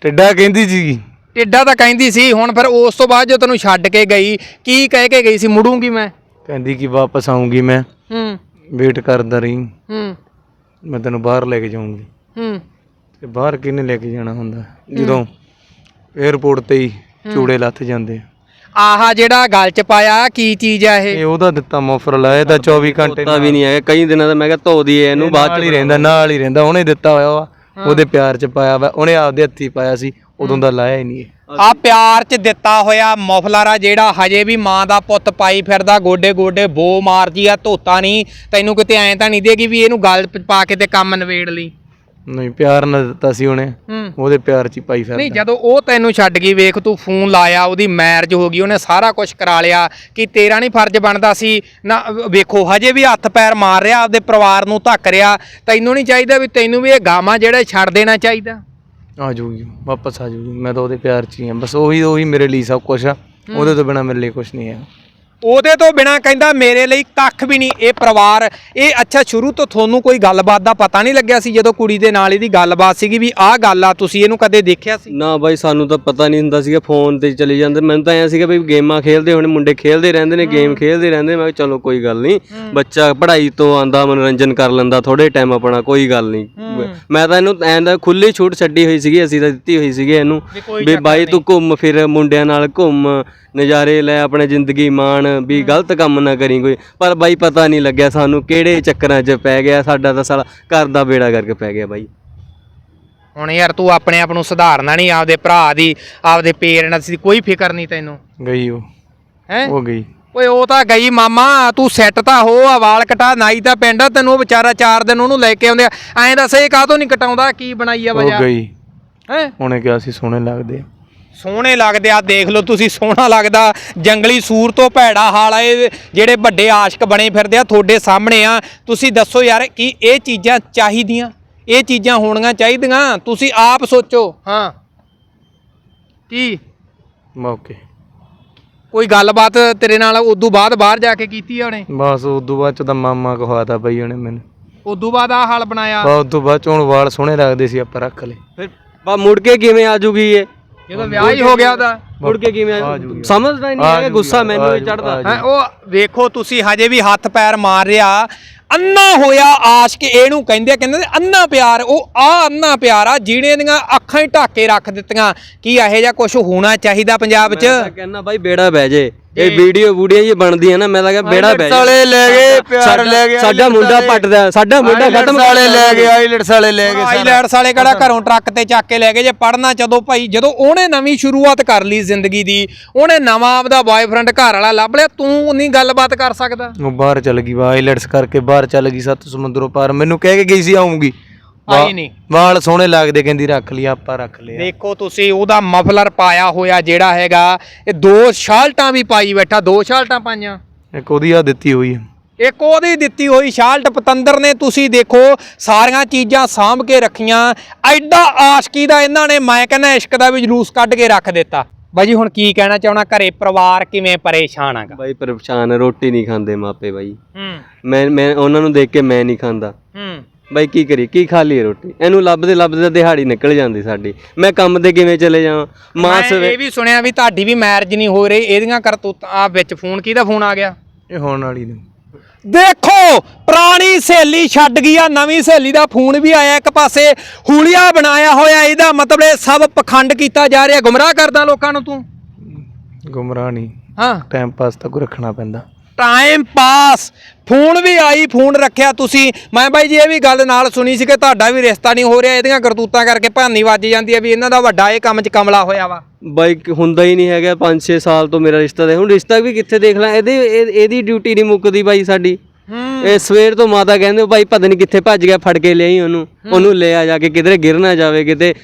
ਟਿੱਡਾ ਕਹਿੰਦੀ ਸੀਗੀ ਟਿੱਡਾ ਤਾਂ ਕਹਿੰਦੀ ਸੀ। ਹੁਣ ਫਿਰ ਉਸ ਤੋਂ ਬਾਅਦ ਜੋ ਤੈਨੂੰ ਛੱਡ ਕੇ ਗਈ ਕੀ ਕਹਿ ਕੇ ਗਈ ਸੀ? ਮੁੜੂੰਗੀ ਮੈਂ? ਕਹਿੰਦੀ ਕਿ ਵਾਪਸ ਆਉਂਗੀ ਮੈਂ। ਹੂੰ। ਵੇਟ ਕਰਦਾ ਰਹੀ। ਹੂੰ। ਮੈਂ ਤੈਨੂੰ ਬਾਹਰ ਲੈ ਕੇ ਜਾਊਂਗੀ। ਹੂੰ। ਤੇ ਬਾਹਰ ਕਿਹਨੇ ਲੈ ਕੇ ਜਾਣਾ ਹੁੰਦਾ? ਜਦੋਂ 에어ਪੋਰਟ ਤੇ ਹੀ ਚੂੜੇ ਲੱਥ ਜਾਂਦੇ ਆ। ਆਹਾ ਜਿਹੜਾ ਗਲ ਚ ਪਾਇਆ ਕੀ ਚੀਜ਼ ਆ ਇਹ? ਇਹ ਉਹਦਾ ਦਿੱਤਾ ਮੋਫਰ ਲਾਇਆ ਤਾਂ 24 ਘੰਟੇ ਧੋਤਾ ਵੀ ਨਹੀਂ ਹੈਗਾ। ਕਈ ਦਿਨਾਂ ਦਾ ਮੈਂ ਕਿਹਾ ਧੋ ਦਈਏ ਇਹਨੂੰ ਬਾਅਦ ਨਾਲ ਹੀ ਰਹਿੰਦਾ ਨਾਲ ਹੀ ਰਹਿੰਦਾ ਉਹਨੇ ਦਿੱਤਾ ਹੋਇਆ ਵਾ ਉਹਦੇ ਪਿਆਰ ਚ ਪਾਇਆ ਵਾ ਉਹਨੇ ਆਪਦੇ ਹੱਥੀ ਪਾਇਆ ਸੀ ਉਦੋਂ ਦਾ ਲਾਇਆ ਹੀ ਨਹੀਂ ਇਹ। ਆ ਪਿਆਰ ਚ ਦਿੱਤਾ ਹੋਇਆ ਮਫਲਰ ਆ ਜਿਹੜਾ ਹਜੇ ਵੀ ਮਾਂ ਦਾ ਪੁੱਤ ਪਾਈ ਫਿਰਦਾ ਗੋਡੇ ਗੋਡੇ ਬੋ ਮਾਰਜੀ ਆ ਧੋਤਾ ਨਹੀਂ ਤੈਨੂੰ ਕਿਤੇ ਐਂ ਤਾਂ ਨਹੀਂ ਦੇਗੀ ਵੀ ਇਹਨੂੰ ਗਲ ਪ- ਪਾ ਕੇ ਤੇ ਕੰਮ ਨਵੇੜ ਲਈ? ਨਹੀਂ ਪਿਆਰ ਨਾਲ ਦਿੱਤਾ ਸੀ ਉਹਨੇ। ਹੂੰ। ਉਹਦੇ ਪਿਆਰ ਚ ਹੀ ਪਾਈ ਨਹੀਂ ਫਿਰਦਾ। ਜਦੋਂ ਉਹ ਤੈਨੂੰ ਛੱਡ ਗਈ ਵੇਖ ਤੂੰ ਫੋਨ ਲਾਇਆ ਉਹਦੀ ਮੈਰਿਜ ਹੋ ਗਈ ਉਹਨੇ ਸਾਰਾ ਕੁਝ ਕਰਾ ਲਿਆ ਕਿ ਤੇਰਾ ਨਹੀਂ ਫਰਜ਼ ਬਣਦਾ ਸੀ। ਨਾ ਵੇਖੋ ਹਜੇ ਵੀ ਹੱਥ ਪੈਰ ਮਾਰ ਰਿਹਾ ਆਪਦੇ ਪਰਿਵਾਰ ਨੂੰ ਧੱਕ ਰਿਹਾ। ਤੈਨੂੰ ਨਹੀਂ ਚਾਹੀਦਾ ਵੀ ਤੈਨੂੰ ਵੀ ਇਹ ਗਾਵਾਂ ਜਿਹੜਾ ਛੱਡ ਦੇਣਾ ਚਾਹੀਦਾ। ਆ ਜਾਊਗੀ ਵਾਪਸ ਆ ਜਾਊਗੀ। ਮੈਂ ਤਾਂ ਉਹਦੇ ਪਿਆਰ ਚ ਹੀ ਆ। ਬਸ ਉਹੀ ਉਹੀ ਮੇਰੇ ਲਈ ਸਭ ਕੁਝ ਆ। ਉਹਦੇ ਤੋਂ ਬਿਨਾ ਮੇਰੇ ਲਈ ਕੁਝ ਨਹੀਂ ਹੈ। ਉਹਦੇ ਤੋਂ ਬਿਨਾ ਕਹਿੰਦਾ ਮੇਰੇ ਲਈ ਕੱਖ ਵੀ ਨਹੀਂ ਇਹ ਪਰਿਵਾਰ ਇਹ ਅੱਛਾ ਸ਼ੁਰੂ ਤੋਂ ਤੁਹਾਨੂੰ ਕੋਈ ਗੱਲਬਾਤ ਦਾ ਪਤਾ ਨਹੀਂ ਲੱਗਿਆ ਸੀ ਜਦੋਂ ਕੁੜੀ ਦੇ ਨਾਲ ਇਹਦੀ ਗੱਲਬਾਤ ਸੀਗੀ ਵੀ ਆਹ ਗੱਲ ਆ ਤੁਸੀਂ ਇਹਨੂੰ ਕਦੇ ਦੇਖਿਆ ਸੀ? ਨਾ ਬਾਈ ਸਾਨੂੰ ਤਾਂ ਪਤਾ ਨਹੀਂ ਹੁੰਦਾ ਸੀਗਾ ਫੋਨ ਤੇ ਚਲੇ ਜਾਂਦੇ। ਮੈਨੂੰ ਤਾਂ ਐਂ ਸੀਗਾ ਵੀ ਗੇਮਾਂ ਖੇਲਦੇ ਹੋਣੇ ਮੁੰਡੇ ਖੇਲਦੇ ਰਹਿੰਦੇ ਨੇ ਗੇਮ ਖੇਲਦੇ ਰਹਿੰਦੇ ਮੈਂ ਕਿਹਾ ਚਲੋ ਕੋਈ ਗੱਲ ਨਹੀਂ। ਬੱਚਾ ਪੜ੍ਹਾਈ ਤੋਂ ਆਂਦਾ ਮਨੋਰੰਜਨ ਕਰ ਲੈਂਦਾ ਥੋੜੇ ਟਾਈਮ ਆਪਣਾ ਕੋਈ ਗੱਲ ਨਹੀਂ। ਮੈਂ ਤਾਂ ਇਹਨੂੰ ਐਂ ਦਾ ਖੁੱਲੀ ਛੂਟ ਛੱਡੀ ਹੋਈ ਸੀਗੀ ਅਸੀਂ ਤਾਂ ਦਿੱਤੀ ਹੋਈ ਸੀਗੀ ਇਹਨੂੰ ਵੀ ਬਾਈ ਤੂੰ ਘੁੰਮ ਫਿਰ ਮੁੰਡਿਆਂ ਨਾਲ ਘੁੰਮ ਨਜ਼ਾਰੇ ਲੈ ਆਪਣੇ ਜ਼ਿੰਦਗੀ ਮਾਣ। ਵੀ ਗਲਤ ਕੰਮ ਨਾ ਕਰੀ ਕੋਈ। ਪਰ ਬਾਈ ਪਤਾ ਨਹੀਂ ਲੱਗਿਆ ਸਾਨੂੰ ਕਿਹੜੇ ਚੱਕਰਾਂ 'ਚ ਪੈ ਗਿਆ ਸਾਡਾ ਤਾਂ ਸਾਲਾ ਘਰ ਦਾ ਬੇੜਾ ਕਰਕੇ ਪੈ ਗਿਆ ਬਾਈ। ਹੁਣ ਯਾਰ ਤੂੰ ਆਪਣੇ ਆਪ ਨੂੰ ਸੁਧਾਰਨਾ ਨਹੀਂ ਆਪਦੇ ਭਰਾ ਦੀ ਆਪਦੇ ਪੇਰੈਂਟਸ ਦੀ ਕੋਈ ਫਿਕਰ ਨਹੀਂ ਤੈਨੂੰ। ਗਈ ਉਹ। ਹੈ? ਉਹ ਗਈ। ਓਏ ਉਹ ਤਾਂ ਗਈ ਮਾਮਾ ਤੂੰ ਸੈੱਟ ਤਾਂ ਹੋ ਆ ਵਾਲ ਕਟਾ ਨਾਈ ਤਾਂ ਪਿੰਡ ਆ, ਤੈਨੂੰ ਉਹ ਵਿਚਾਰਾ ਚਾਰ ਦਿਨ ਉਹਨੂੰ ਲੈ ਕੇ ਆਉਂਦੇ ਆ। ਐਂ ਦੱਸ ਇਹ ਕਾਹਤੋਂ ਨਹੀਂ ਕਟਾਉਂਦਾ ਕੀ ਬਣਾਈ ਆ ਉਹ ਵਜ੍ਹਾ ਗਈ। ਹੈ? ਉਹਨੇ ਕਿਹਾ ਸੀ ਸੋਹਣੇ ਲੱਗਦੇ ਆ। ਸੋਹਣੇ ਲੱਗਦੇ ਆ ਦੇਖ ਲਓ ਤੁਸੀਂ ਸੋਹਣਾ ਲੱਗਦਾ। ਜੰਗਲੀ ਸੂਰ ਤੋਂ ਭੈੜਾ ਹਾਲ ਆ ਇਹ ਜਿਹੜੇ ਵੱਡੇ ਆਸ਼ਕ ਬਣੇ ਫਿਰਦੇ ਆ ਤੁਹਾਡੇ ਸਾਹਮਣੇ ਆ। ਤੁਸੀਂ ਦੱਸੋ ਯਾਰ ਕੀ ਇਹ ਚੀਜ਼ਾਂ ਚਾਹੀਦੀਆਂ? ਇਹ ਚੀਜ਼ਾਂ ਹੋਣੀਆਂ ਚਾਹੀਦੀਆਂ? ਤੁਸੀਂ ਆਪ ਸੋਚੋ। ਹਾਂ। ਕੀ? ਮੌਕੇ। ਕੋਈ ਗੱਲਬਾਤ ਤੇਰੇ ਨਾਲ ਉਦੋਂ ਬਾਅਦ ਬਾਹਰ ਜਾ ਕੇ ਕੀਤੀ ਆ ਉਹਨੇ? ਬਸ ਉਦੋਂ ਬਾਅਦ ਚ ਤਾਂ ਮਾਮਾ ਕਹਵਾਤਾ ਬਈ ਉਹਨੇ ਮੈਨੂੰ। ਉਦੋਂ ਬਾਅਦ ਆ ਹਾਲ ਬਣਾਇਆ? ਬਸ ਉਦੋਂ ਬਾਅਦ ਚ ਹੁਣ ਵਾਲ ਸੋਹਣੇ ਲੱਗਦੇ ਸੀ ਆਪਾਂ ਰੱਖ ਲਏ। ਫਿਰ ਬਾ ਮੁੜ ਕੇ ਕਿਵੇਂ ਆ ਜੂਗੀ ਇਹ? ਜਦੋਂ ਵਿਆਹ ਹੀ ਹੋ ਗਿਆ ਉਹਦਾ ਮੁੜ ਕੇ ਕਿਵੇਂ। ਸਮਝਦਾ ਹੀ ਨਹੀਂ ਆ ਹੈਗਾ ਗੁੱਸਾ ਮੈਨੂੰ ਹੀ ਚੜਦਾ ਹੈਂ, ਉਹ ਵੇਖੋ ਤੁਸੀਂ ਹਜੇ ਵੀ ਹੱਥ ਪੈਰ ਮਾਰ ਰਿਹਾ। ਅੰਨਾ ਹੋਇਆ ਆਸ਼ਕ ਇਹਨੂੰ ਕਹਿੰਦੇ ਆ, ਕਹਿੰਦੇ ਅੰਨਾ ਪਿਆਰ ਉਹ ਆ ਅੰਨਾ ਪਿਆਰ ਆ ਜਿਹੜੇ ਦੀਆਂ ਅੱਖਾਂ ਹੀ ਢਾਕੇ ਰੱਖ ਦਿੱਤੀਆਂ। ਕੀ ਇਹੋ ਜਿਹਾ ਕੁਝ ਹੋਣਾ ਚਾਹੀਦਾ ਪੰਜਾਬ 'ਚ? ਕਹਿੰਦਾ ਬਾਈ ਬੇੜਾ ਬਹਿ ਜੇ। ਇਹ ਵੀਡੀਓ ਵੀਡੀਓ ਜੀ ਬਣਦੀਆਂ ਨਾ ਮੈਂ ਤਾਂ ਬੇੜਾ ਬਹਿ ਸਾਲੇ ਲੈ ਗਏ ਪਿਆਰ ਲੈ ਗਏ ਸਾਡਾ ਮੁੰਡਾ ਪੱਟਦਾ ਸਾਡਾ ਮੁੰਡਾ ਖਤਮ ਸਾਲੇ ਲੈ ਗਏ ਆਈਲੈਟਸ ਵਾਲੇ ਲੈ ਗਏ ਆਈਲੈਂਡਸ ਵਾਲੇ ਕਿਹੜਾ ਘਰੋਂ ਟਰੱਕ ਤੇ ਚੱਕ ਕੇ ਲੈ ਗਏ। ਜੇ ਪੜਨਾ ਜਦੋਂ ਭਾਈ ਜਦੋਂ ਉਹਨੇ ਨਵੀਂ ਸ਼ੁਰੂਆਤ ਕਰ ਲਈ ਜ਼ਿੰਦਗੀ ਦੀ ਉਹਨੇ ਨਵਾਂ ਆਪਦਾ ਬॉयਫ੍ਰੈਂਡ ਘਰ ਵਾਲਾ ਲੱਭ ਲਿਆ ਤੂੰ ਨਹੀਂ ਗੱਲਬਾਤ ਕਰ ਸਕਦਾ। ਉਹ ਬਾਹਰ ਚਲ ਗਈ ਵਾ ਆਈਲੈਟਸ ਕਰਕੇ ਬਾਹਰ ਚਲ ਗਈ ਸੱਤ ਸਮੁੰਦਰੋਂ ਪਾਰ। ਮੈਨੂੰ ਕਹਿ ਕੇ ਗਈ ਸੀ ਆਉਂਗੀ ਆਈ ਨਹੀਂ। ਵਾਲ ਸੋਹਣੇ ਲੱਗਦੇ ਕਹਿੰਦੀ ਰੱਖ ਲਈ ਆਪਾਂ ਰੱਖ ਲਿਆ। ਦੇਖੋ ਤੁਸੀਂ ਉਹਦਾ ਮਫਲਰ ਪਾਇਆ ਹੋਇਆ ਜਿਹੜਾ ਹੈਗਾ ਇਹ ਦੋ ਸ਼ਾਲਟਾਂ ਵੀ ਪਾਈ ਬੈਠਾ ਦੋ ਸ਼ਾਲਟਾਂ ਪਾਈਆਂ। ਇੱਕ ਉਹਦੀ ਆ ਦਿੱਤੀ ਹੋਈ ਹੈ ਇੱਕ ਉਹਦੀ ਦਿੱਤੀ ਹੋਈ ਸ਼ਾਲਟ ਪਤੰਦਰ ਨੇ ਤੁਸੀਂ ਦੇਖੋ ਸਾਰੀਆਂ ਚੀਜ਼ਾਂ ਸਾਂਭ ਕੇ ਰੱਖੀਆਂ। ਐਡਾ ਆਸ਼ਕੀ ਦਾ ਇਹਨਾਂ ਨੇ ਮੈਂ ਕਹਿੰਦਾ ਇਸ਼ਕ ਦਾ ਵੀ ਜਲੂਸ ਕੱਢ ਕੇ ਰੱਖ ਦਿੱਤਾ। ਬਾਈ ਜੀ ਹੁਣ ਕੀ ਕਹਿਣਾ ਚਾਹਣਾ ਘਰੇ ਪਰਿਵਾਰ ਕਿਵੇਂ ਪਰੇਸ਼ਾਨ ਹੈਗਾ? ਬਾਈ ਪਰੇਸ਼ਾਨ ਆ, ਰੋਟੀ ਨਹੀਂ ਖਾਂਦੇ ਮਾਪੇ ਬਾਈ। ਹੂੰ। ਮੈਂ ਮੈਂ ਉਹਨਾਂ ਨੂੰ ਦੇਖ ਕੇ ਮੈਂ ਨਹੀਂ ਖਾਂਦਾ। ਹੂੰ। ਬਾਈ ਕੀ ਕਰੀ ਕੀ ਖਾ ਲਈ ਰੋਟੀ? ਇਹਨੂੰ ਲੱਭਦੇ ਲੱਭਦੇ ਦਿਹਾੜੀ ਨਿਕਲ ਜਾਂਦੀ ਸਾਡੀ। ਮੈਂ ਕੰਮ ਤੇ ਕਿਵੇਂ ਚਲੇ ਜਾਵਾਂ? ਮਾਂ ਮੈਂ ਸਵੇ ਇਹ ਵੀ ਸੁਣਿਆ ਵੀ ਤੁਹਾਡੀ ਵੀ ਮੈਰਿਜ ਨਹੀਂ ਹੋ ਰਹੀ ਇਹਦੀਆਂ ਕਰਤੂਤਾਂ ਆ ਵਿੱਚ ਫੋਨ ਕਿਹਦਾ ਫੋਨ ਆ ਗਿਆ? ਇਹ ਹੋਣ ਵਾਲੀ ਨੇ ਦੇਖੋ ਪੁਰਾਣੀ ਸਹੇਲੀ ਛੱਡ ਗਈ ਆ ਨਵੀਂ ਸਹੇਲੀ ਦਾ ਫੋਨ ਵੀ ਆਇਆ ਇੱਕ ਪਾਸੇ ਹੂਲੀਆ ਬਣਾਇਆ ਹੋਇਆ ਇਹਦਾ ਮਤਲਬ ਇਹ ਸਭ ਪਖੰਡ ਕੀਤਾ ਜਾ ਰਿਹਾ। ਗੁੰਮਰਾਹ ਕਰਦਾ ਲੋਕਾਂ ਨੂੰ ਤੂੰ? ਗੁੰਮਰਾਹ ਨਹੀਂ। ਹਾਂ। ਟਾਈਮ ਪਾਸ ਤਾਂ ਕੋਈ ਰੱਖਣਾ ਪੈਂਦਾ। ਟਾਈਮ ਪਾਸ ਫੋਨ ਵੀ ਆਈ ਫੋਨ ਰੱਖਿਆ ਤੁਸੀਂ। ਮੈਂ ਬਾਈ ਜੀ ਇਹ ਵੀ ਗੱਲ ਨਾਲ ਸੁਣੀ ਸੀ ਕਿ ਤੁਹਾਡਾ ਵੀ ਰਿਸ਼ਤਾ ਨਹੀਂ ਹੋ ਰਿਹਾ ਇਹਦੀਆਂ ਕਰਤੂਤਾਂ ਕਰਕੇ ਭਾਨੀ ਵੱਜ ਜਾਂਦੀ ਹੈ ਵੀ ਇਹਨਾਂ ਦਾ ਵੱਡਾ ਇਹ ਕੰਮ 'ਚ ਕਮਲਾ ਹੋਇਆ ਵਾ। ਬਾਈ ਹੁੰਦਾ ਹੀ ਨਹੀਂ ਹੈਗਾ 5-6 ਸਾਲ ਤੋਂ ਮੇਰਾ ਰਿਸ਼ਤਾ ਦੇ ਹੁਣ ਰਿਸ਼ਤਾ ਵੀ ਕਿੱਥੇ ਦੇਖ ਲਾਂ ਇਹਦੇ ਇਹ- ਇਹਦੀ ਡਿਊਟੀ ਨਹੀਂ ਮੁੱਕਦੀ ਬਾਈ ਸਾਡੀ। ਇਹ ਸਵੇਰ ਤੋਂ ਮਾਤਾ ਕਹਿੰਦੇ ਭਾਈ ਪਤਾ ਨਹੀਂ ਕਿੱਥੇ ਭੱਜ ਗਿਆ ਫੜ ਕੇ ਲਿਆਈ ਉਹਨੂੰ। ਉਹਨੂੰ ਲੈ ਆ ਜਾ ਕੇ ਕਿਧਰੇ ਗਿਰ ਨਾ ਜਾਵੇ ਕਿਤੇ।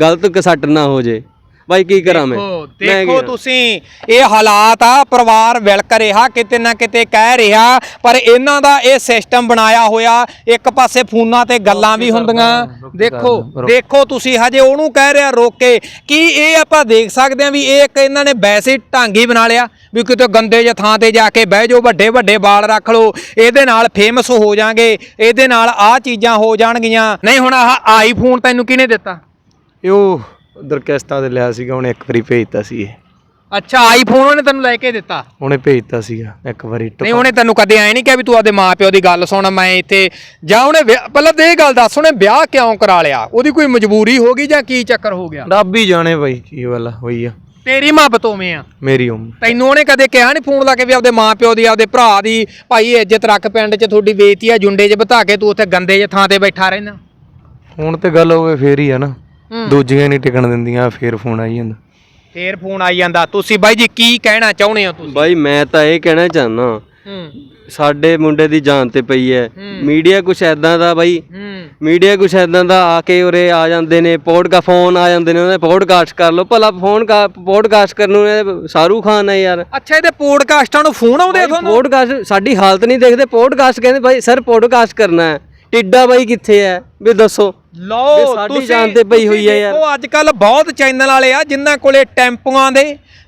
ਗਲਤ ਕਸੱਟ ਨਾ ਹੋ ਜੇ। ਬਾਈ ਕੀ ਕਰਾਂ ਮੈਂ? ਦੇਖੋ ਕੀ? ਤੁਸੀਂ ਇਹ ਹਾਲਾਤ ਆ ਪਰਿਵਾਰ ਵਿਲਕ ਰਿਹਾ ਕਿਤੇ ਨਾ ਕਿਤੇ ਕਹਿ ਰਿਹਾ ਪਰ ਇਹਨਾਂ ਦਾ ਇਹ ਸਿਸਟਮ ਬਣਾਇਆ ਹੋਇਆ ਇੱਕ ਪਾਸੇ ਫੋਨਾਂ ਤੇ ਗੱਲਾਂ ਵੀ ਹੁੰਦੀਆਂ। ਦੇਖੋ ਦੇਖੋ ਤੁਸੀਂ ਹਜੇ ਉਹਨੂੰ ਕਹਿ ਰਿਹਾ ਰੋਕੇ ਕੀ। ਇਹ ਆਪਾਂ ਦੇਖ ਸਕਦੇ ਆ ਵੀ ਇਹ ਇੱਕ ਇਹਨਾਂ ਨੇ ਵੈਸੇ ਢੰਗ ਹੀ ਬਣਾ ਲਿਆ ਵੀ ਕਿਤੇ ਗੰਦੇ ਜਿਹੇ ਥਾਂ ਤੇ ਜਾ ਕੇ ਬਹਿ ਜਾਓ ਵੱਡੇ ਵੱਡੇ ਵਾਲ ਰੱਖ ਲਓ ਇਹਦੇ ਨਾਲ ਫੇਮਸ ਹੋ ਜਾਾਂਗੇ ਇਹਦੇ ਨਾਲ ਆਹ ਚੀਜ਼ਾਂ ਹੋ ਜਾਣਗੀਆਂ। ਨਹੀਂ ਹੁਣ ਆਹ ਆਈਫੋਨ ਤੈਨੂੰ ਕਿਹਨੇ ਦਿੱਤਾ? ਇਹ ਉਹ ਉਧਰ ਕਿਸ਼ਤਾਂ ਤੇ ਲਿਆ ਸੀਗਾ ਉਹਨੇ ਇੱਕ ਵਾਰੀ ਭੇਜਤਾ ਸੀ ਇਹ। ਅੱਛਾ ਆਈਫੋਨ ਉਹਨੇ ਤੈਨੂੰ ਲੈ ਕੇ ਦਿੱਤਾ? ਉਹਨੇ ਭੇਜਤਾ ਸੀਗਾ ਇੱਕ ਵਾਰੀ ਨਹੀਂ ਉਹਨੇ ਤੈਨੂੰ ਕਦੇ ਐ ਨਹੀਂ ਕਿਹਾ ਵੀ ਤੂੰ ਆਪਦੇ ਮਾਪਿਓ ਦੀ ਗੱਲ ਸੁਣ ਮੈਂ ਇੱਥੇ ਜਾਂ ਉਹਨੇ ਵਿਆਹ- ਪਹਿਲਾਂ ਤੇ ਇਹ ਗੱਲ ਦੱਸ ਉਹਨੇ ਵਿਆਹ ਕਿਉਂ ਕਰਾ ਲਿਆ? ਉਹਦੀ ਕੋਈ ਮਜਬੂਰੀ ਹੋ ਗਈ ਜਾਂ ਕੀ ਚੱਕਰ ਹੋ ਗਿਆ? ਰੱਬ ਹੀ ਜਾਣੇ ਬਾਈ ਕੀ ਵਾਲਾ ਹੋਈ ਆ। ਤੇਰੀ ਮੁਹੱਬਤ ਉਵੇਂ ਆ। ਮੇਰੀ ਉਮਰ। ਤੈਨੂੰ ਉਹਨੇ ਕਦੇ ਕਿਹਾ ਨਹੀਂ ਫੋਨ ਲਾ ਕੇ ਵੀ ਆਪਦੇ ਮਾਪਿਓ ਦੀ ਆਪਦੇ ਭਰਾ ਦੀ ਭਾਈ ਇੱਜ਼ਤ ਰੱਖ ਪਿੰਡ 'ਚ ਤੁਹਾਡੀ ਬੇਇੱਜ਼ਤੀ ਆ ਜੁੰਡੇ 'ਚ ਬਿਠਾ ਕੇ ਤੂੰ ਉੱਥੇ ਗੰਦੇ ਜਿਹੇ ਥਾਂ ਤੇ ਬੈਠਾ ਰਹਿੰਦਾ ਹੁਣ ਤੇ ਗੱਲ ਹੋਵੇ ਫੇਰ ਹੀ ਆ ਨਾ। ਦੂਜੀਆਂ ਨਹੀਂ ਟਿਕਣ ਦਿੰਦੀਆਂ ਫੇਰ ਫੋਨ ਆਈ ਜਾਂਦਾ। ਫੇਰ ਫੋਨ ਆਈ ਜਾਂਦਾ। ਤੁਸੀਂ ਬਾਈ ਜੀ ਕੀ ਕਹਿਣਾ ਚਾਹੁੰਦੇ ਹੋ ਤੁਸੀਂ? ਬਾਈ ਮੈਂ ਤਾਂ ਇਹ ਕਹਿਣਾ ਚਾਹਨਾ ਹੂੰ। ਸਾਡੇ ਮੁੰਡੇ ਦੀ ਜਾਨ ਤੇ ਪਈ ਹੈ। ਮੀਡੀਆ ਕੁਛ ਐਦਾਂ ਦਾ ਬਾਈ ਹੂੰ। ਮੀਡੀਆ ਕੁਛ ਐਦਾਂ ਦਾ ਆ ਕੇ ਉਰੇ ਆ ਜਾਂਦੇ ਨੇ ਪੋਡਕਾ ਫੋਨ ਆ ਜਾਂਦੇ ਨੇ ਉਹਨੇ ਪੋਡਕਾਸਟ ਕਰ ਲਓ। ਭਲਾ ਫੋਨ ਕਾ ਪੋਡਕਾਸਟ ਕਰਨ ਨੂੰ ਇਹ ਸ਼ਾਹਰੂਖ ਖਾਨ ਹੈ ਯਾਰ। ਅੱਛਾ ਇਹਦੇ ਪੋਡਕਾਸਟਾਂ ਨੂੰ ਫੋਨ ਆਉਂਦੇ ਆ ਤੁਹਾਨੂੰ? ਪੋਡਕਾਸਟ ਸਾਡੀ ਹਾਲਤ ਨਹੀਂ ਦੇਖਦੇ। ਪੋਡਕਾਸਟ ਕਹਿੰਦੇ ਭਾਈ ਸਰ ਪੋਡਕਾਸਟ ਕਰਨਾ ਹੈ। ਟਿੱਡਾ ਬਾਈ ਕਿੱਥੇ ਹੈ? ਵੀ ਦੱਸੋ। ਲਓ ਸਾਡੀ ਤੁਸੀਂ ਜਾਨ ਤੇ ਪਈ ਹੋਈ ਹੈ ਯਾਰ। ਦੇਖੋ ਅੱਜ ਕੱਲ ਬਹੁਤ ਚੈਨਲ ਵਾਲੇ ਆ ਜਿਨ੍ਹਾਂ ਕੋਲੇ ਟੈਂਪੂਆਂ ਦੇ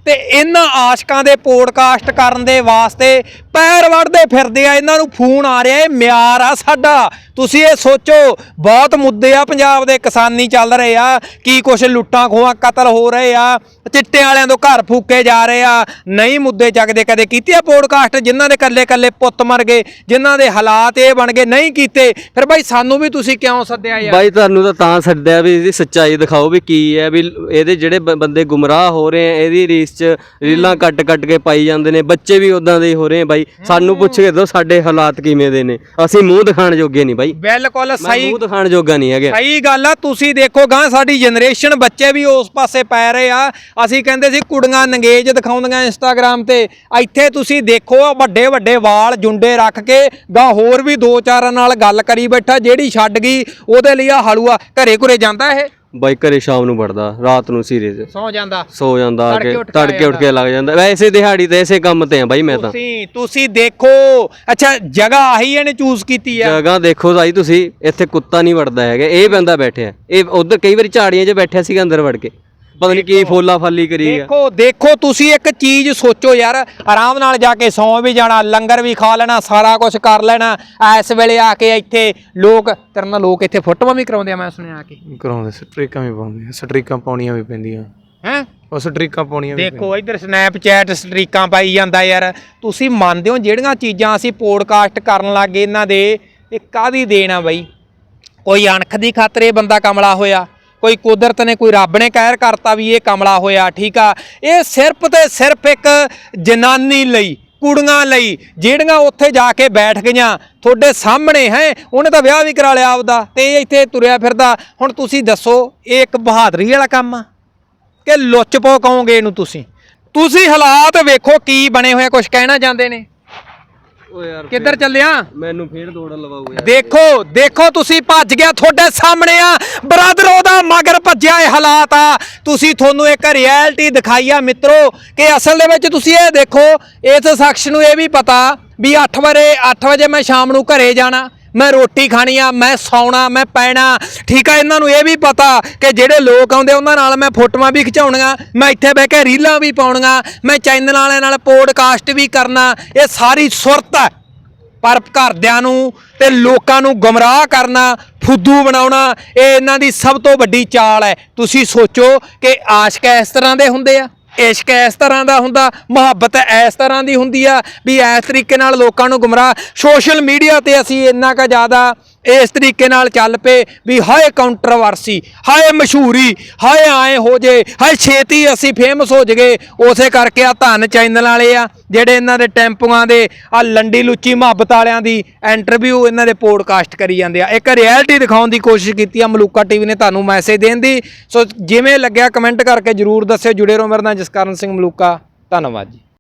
ਤੇ ਇਹਨਾਂ ਆਸ਼ਕਾਂ ਦੇ ਪੋਡਕਾਸਟ ਕਰਨ ਦੇ ਵਾਸਤੇ ਪੈਰ ਵੜਦੇ ਫਿਰਦੇ ਆ ਇਹਨਾਂ ਨੂੰ ਫੋਨ ਆ ਰਿਹਾ ਇਹ ਮਿਆਰ ਆ ਸਾਡਾ ਤੁਸੀਂ ਇਹ ਸੋਚੋ ਬਹੁਤ ਮੁੱਦੇ ਆ ਪੰਜਾਬ ਦੇ ਕਿਸਾਨੀ ਚੱਲ ਰਹੇ ਆ ਕੀ ਕੁਛ ਲੁੱਟਾਂ ਖੋਹਾਂ ਕਤਲ ਹੋ ਰਹੇ ਆ ਚਿੱਟੇ ਵਾਲਿਆਂ ਤੋਂ ਘਰ ਫੂਕੇ ਜਾ ਰਹੇ ਆ ਨਹੀਂ ਮੁੱਦੇ ਚੱਕਦੇ ਕਦੇ ਕੀਤੇ ਆ ਪੋਡਕਾਸਟ ਜਿਨ੍ਹਾਂ ਦੇ ਕੱਲੇ ਕੱਲੇ ਪੁੱਤ ਮਰ ਗਏ ਜਿਨ੍ਹਾਂ ਦੇ ਹਾਲਾਤ ਇਹ ਬਣ ਗਏ ਨਹੀਂ ਕੀਤੇ ਫਿਰ ਭਾਈ ਸਾਨੂੰ ਵੀ ਤੁਸੀਂ ਕਿਉਂ ਸੱਦਿਆ ਯਾਰ? ਬਾਈ ਤੁਹਾਨੂੰ ਤਾਂ ਤਾਂ ਸੱਦਿਆ ਵੀ ਇਹਦੀ ਸੱਚਾਈ ਦਿਖਾਓ ਵੀ ਕੀ ਹੈ ਵੀ ਇਹਦੇ ਜਿਹੜੇ ਬੰਦੇ ਗੁੰਮਰਾਹ ਹੋ ਰਹੇ ਆ ਇਹਦੀ ਰੀਸ 'ਚ ਰੀਲਾਂ ਕੱਟ ਕੱਟ ਕੇ ਪਾਈ ਜਾਂਦੇ ਨੇ ਬੱਚੇ ਵੀ ਉਦਾਂ ਦੇ ਹੀ ਹੋ ਰਹੇ ਆ ਬਾਈ। ਸਾਨੂੰ ਪੁੱਛ ਕੇ ਦੋ ਸਾਡੇ ਹਾਲਾਤ ਕਿਵੇਂ ਦੇ ਨੇ ਅਸੀਂ ਮੂੰਹ ਦਿਖਾਣ ਜੋਗੇ ਨਹੀਂ ਬਾਈ। ਬਿਲਕੁਲ ਮੈਂ ਸਹੀ ਮੂੰਹ ਦਿਖਾਣ ਜੋਗਾ ਨਹੀਂ ਹੈਗਾ। ਸਹੀ ਗੱਲ ਆ ਤੁਸੀਂ ਦੇਖੋ ਗਾਂ ਸਾਡੀ ਜਨਰੇਸ਼ਨ ਬੱਚੇ ਵੀ ਉਸ ਪਾਸੇ ਪੈ ਰਹੇ ਆ। ਅਸੀਂ ਕਹਿੰਦੇ ਸੀ ਕੁੜੀਆਂ ਨੰਗੇਜ ਦਿਖਾਉਂਦੀਆਂ ਇੰਸਟਾਗ੍ਰam ਤੇ। ਇੱਥੇ ਤੁਸੀਂ ਦੇਖੋ ਵੱਡੇ ਵੱਡੇ ਵਾਲ ਜੁੰਡੇ ਰੱਖ ਕੇ ਗਾਂ ਹੋਰ ਵੀ ਦੋ ਚਾਰਾਂ ਨਾਲ ਗੱਲ ਕਰੀ ਬੈਠਾ ਜਿਹੜੀ ਛੱਡ ਗਈ ਉਹਦੇ ਲਈ ਆ ਹਲੂਆ। ਘਰੇ ਘੁਰੇ ਜਾਂਦਾ ਇਹ? ਬਾਈ ਘਰੇ ਸ਼ਾਮ ਨੂੰ ਵੜਦਾ ਰਾਤ ਨੂੰ ਸੀਰੀਅਸ ਸੌ ਜਾਂਦਾ। ਸੋ ਜਾਂਦਾ ਆ ਤੜਕੇ ਕੇ ਉੱਠ ਕੇ ਆ ਤੜਕੇ ਉੱਠ ਕੇ ਲੱਗ ਜਾਂਦਾ। ਵੈਸੇ ਦਿਹਾੜੀ ਤੇ ਇਸੇ ਕੰਮ ਤੇ ਆ ਬਾਈ ਮੈਂ ਤਾਂ। ਤੁਸੀਂ ਤੁਸੀਂ ਦੇਖੋ। ਅੱਛਾ ਜਗ੍ਹਾ ਆਹੀ ਇਹਨੇ ਚੂਜ਼ ਕੀਤੀ ਆ। ਜਗ੍ਹਾ ਦੇਖੋ ਸਾਈ ਤੁਸੀਂ ਇੱਥੇ ਕੁੱਤਾ ਨਹੀਂ ਵੜਦਾ ਹੈਗਾ ਇਹ ਬੰਦਾ ਬੈਠਿਆ। ਇਹ ਉਧਰ ਕਈ ਵਾਰੀ ਝਾੜੀਆਂ 'ਚ ਬੈਠਿਆ ਸੀਗਾ ਅੰਦਰ ਵੜ ਕੇ। ਪਤਾ ਨਹੀਂ ਕੀ ਫੋਲਾ ਫਾਲੀ ਕਰੀ ਗਿਆ ਦੇਖੋ ਦੇਖੋ ਤੁਸੀਂ ਇੱਕ ਚੀਜ਼ ਸੋਚੋ ਯਾਰ ਆਰਾਮ ਨਾਲ ਜਾ ਕੇ ਸੌਂ ਵੀ ਜਾਣਾ ਲੰਗਰ ਵੀ ਖਾ ਲੈਣਾ ਸਾਰਾ ਕੁਝ ਕਰ ਲੈਣਾ ਇਸ ਵੇਲੇ ਆ ਕੇ ਇੱਥੇ ਲੋਕ ਤੇਰੇ ਨਾਲ ਲੋਕ ਇੱਥੇ ਫੋਟੋਆਂ ਵੀ ਕਰਾਉਂਦੇ ਆ ਮੈਂ ਸੁਣਿਆ ਆ ਕੇ। ਕਰਾਉਂਦੇ ਸਟ੍ਰੀਕਾਂ ਵੀ ਪਾਉਂਦੇ ਆ ਸਟ੍ਰੀਕਾਂ ਪਾਉਣੀਆਂ ਵੀ ਪੈਂਦੀਆਂ। ਹੈ? ਉਹ ਸਟ੍ਰੀਕਾਂ ਪਾਉਣੀਆਂ ਵੀ ਦੇਖੋ ਇੱਧਰ ਸਨੈਪਚੈਟ ਸਟ੍ਰੀਕਾਂ ਪਾਈ ਜਾਂਦਾ ਯਾਰ। ਤੁਸੀਂ ਮੰਨਦੇ ਹੋ ਜਿਹੜੀਆਂ ਚੀਜ਼ਾਂ ਅਸੀਂ ਪੋਡਕਾਸਟ ਕਰਨ ਲੱਗੇ ਇਹਨਾਂ ਦੇ ਇਹ ਕਾਦੀ ਦੇਣ ਆ ਬਈ? ਕੋਈ ਅਣਖ ਦੀ ਖਾਤਰ ਇਹ ਬੰਦਾ ਕਮਲਾ ਹੋਇਆ। ਕੋਈ ਕੁਦਰਤ ਨੇ, ਕੋਈ ਰੱਬ ਨੇ ਕਹਿਰ ਕਰਤਾ ਵੀ ਇਹ ਕਮਲਾ ਹੋਇਆ, ਠੀਕ ਆ। ਇਹ ਸਿਰਫ ਤੇ ਸਿਰਫ ਇੱਕ ਜਨਾਨੀ ਲਈ, ਕੁੜੀਆਂ ਲਈ, ਜਿਹੜੀਆਂ ਉੱਥੇ ਜਾ ਕੇ ਬੈਠ ਗਈਆਂ, ਤੁਹਾਡੇ ਸਾਹਮਣੇ ਹੈ, ਉਹਨੇ ਤਾਂ ਵਿਆਹ ਵੀ ਕਰਾ ਲਿਆ ਆਪਦਾ, ਤੇ ਇਹ ਇੱਥੇ ਤੁਰਿਆ ਫਿਰਦਾ। ਹੁਣ ਤੁਸੀਂ ਦੱਸੋ, ਇਹ ਇੱਕ ਬਹਾਦਰੀ ਵਾਲਾ ਕੰਮ ਆ? ਕਿ ਲੁੱਚਪੋ ਕਹੋਗੇ ਇਹਨੂੰ ਤੁਸੀਂ? ਤੁਸੀਂ ਹਾਲਾਤ ਵੇਖੋ ਕੀ ਬਣੇ ਹੋਏ ਕੁਝ ਕਹਿਣਾ ਚਾਹੁੰਦੇ ਨੇ? ਓ ਯਾਰ ਕਿੱਧਰ ਚੱਲਿਆ? ਮੈਨੂੰ ਫੇਰ ਦੌੜ ਲਵਾਓ ਯਾਰ। ਦੇਖੋ ਦੇਖੋ ਤੁਸੀਂ ਭੱਜ ਗਿਆ ਤੁਹਾਡੇ ਸਾਹਮਣੇ ਆ। ਬ੍ਰਦਰ ਉਹਦਾ ਮਗਰ ਭੱਜਿਆ ਇਹ ਹਾਲਾਤ ਆ। ਤੁਸੀਂ ਤੁਹਾਨੂੰ ਇੱਕ ਰਿਐਲਿਟੀ ਦਿਖਾਈ ਆ ਮਿੱਤਰੋ ਕਿ ਅਸਲ ਦੇ ਵਿੱਚ ਤੁਸੀਂ ਇਹ ਦੇਖੋ ਇਸ ਸ਼ਖਸ ਨੂੰ ਇਹ ਵੀ ਪਤਾ ਵੀ 8 ਵਜੇ 8 ਵਜੇ ਮੈਂ ਸ਼ਾਮ ਨੂੰ ਘਰੇ ਜਾਣਾ। ਮੈਂ ਰੋਟੀ ਖਾਣੀ ਆ, ਮੈਂ ਸੌਣਾ, ਮੈਂ ਪੈਣਾ। ਠੀਕ ਆ, ਇਹਨਾਂ ਨੂੰ ਇਹ ਵੀ ਪਤਾ ਕਿ ਜਿਹੜੇ ਲੋਕ ਆਉਂਦੇ, ਉਹਨਾਂ ਨਾਲ ਮੈਂ ਫੋਟੋਆਂ ਵੀ ਖਿਚਾਉਣੀਆਂ, ਮੈਂ ਇੱਥੇ ਬਹਿ ਕੇ ਰੀਲਾਂ ਵੀ ਪਾਉਣੀਆਂ, ਮੈਂ ਚੈਨਲ ਵਾਲਿਆਂ ਨਾਲ ਪੋਡਕਾਸਟ ਵੀ ਕਰਨਾ, ਇਹ ਸਾਰੀ ਸੁਰਤ ਹੈ। ਪਰ ਘਰਦਿਆਂ ਨੂੰ ਤੇ ਲੋਕਾਂ ਨੂੰ ਗਮਰਾਹ ਕਰਨਾ, ਫੁੱਦੂ ਬਣਾਉਣਾ, ਇਹ ਇਹਨਾਂ ਦੀ ਸਭ ਤੋਂ ਵੱਡੀ ਚਾਲ ਹੈ। ਤੁਸੀਂ ਸੋਚੋ ਕਿ ਆਸ਼ਕ ਇਸ ਤਰ੍ਹਾਂ ਦੇ ਹੁੰਦੇ ਆ। ਇਸ਼ਕ ਇਸ ਤਰ੍ਹਾਂ ਦਾ ਹੁੰਦਾ, ਮੁਹੱਬਤ ਇਸ ਤਰ੍ਹਾਂ ਦੀ ਹੁੰਦੀ ਆ ਵੀ ਇਸ ਤਰੀਕੇ ਨਾਲ ਲੋਕਾਂ ਨੂੰ ਗੁੰਮਰਾਹ। ਸੋਸ਼ਲ ਮੀਡੀਆ ਤੇ ਅਸੀਂ ਇੰਨਾ ਕੁ ਜ਼ਿਆਦਾ ਇਸ ਤਰੀਕੇ ਨਾਲ ਚੱਲ ਪਏ ਵੀ ਹਾਏ ਕਾਉਂਟਰਵਰਸੀ ਹਾਏ ਮਸ਼ਹੂਰੀ, ਹਾਏ ਆਏ ਹੋ ਜੇ, ਹਾਏ ਛੇਤੀ ਅਸੀਂ ਫੇਮਸ ਹੋ ਜਗੇ। ਉਸੇ ਕਰਕੇ ਆ ਧੰਨ ਚੈਨਲ ਵਾਲੇ ਆ, ਜਿਹੜੇ ਇਹਨਾਂ ਦੇ ਟੈਂਪੂਆਂ ਦੇ, ਆ ਲੰਡੀ ਲੁੱਚੀ ਮੁਹੱਬਤ ਵਾਲਿਆਂ ਦੀ ਇੰਟਰਵਿਊ ਇਹਨਾਂ ਦੇ ਪੋਡਕਾਸਟ ਕਰੀ ਜਾਂਦੇ ਆ। ਇੱਕ ਰਿਐਲਿਟੀ ਦਿਖਾਉਣ ਦੀ ਕੋਸ਼ਿਸ਼ ਕੀਤੀ ਆ, ਮਲੂਕਾ ਟੀਵੀ ਨੇ ਤੁਹਾਨੂੰ ਮੈਸੇਜ ਦੇਣ ਦੀ। ਸੋ ਜਿਵੇਂ ਲੱਗਿਆ ਕਮੈਂਟ ਕਰਕੇ ਜਰੂਰ ਦੱਸਿਓ। ਜੁੜੇ ਰਹੋ ਮੇਰੇ ਨਾਲ ਜਸਕਰਨ ਸਿੰਘ ਮਲੂਕਾ। ਧੰਨਵਾਦ ਜੀ।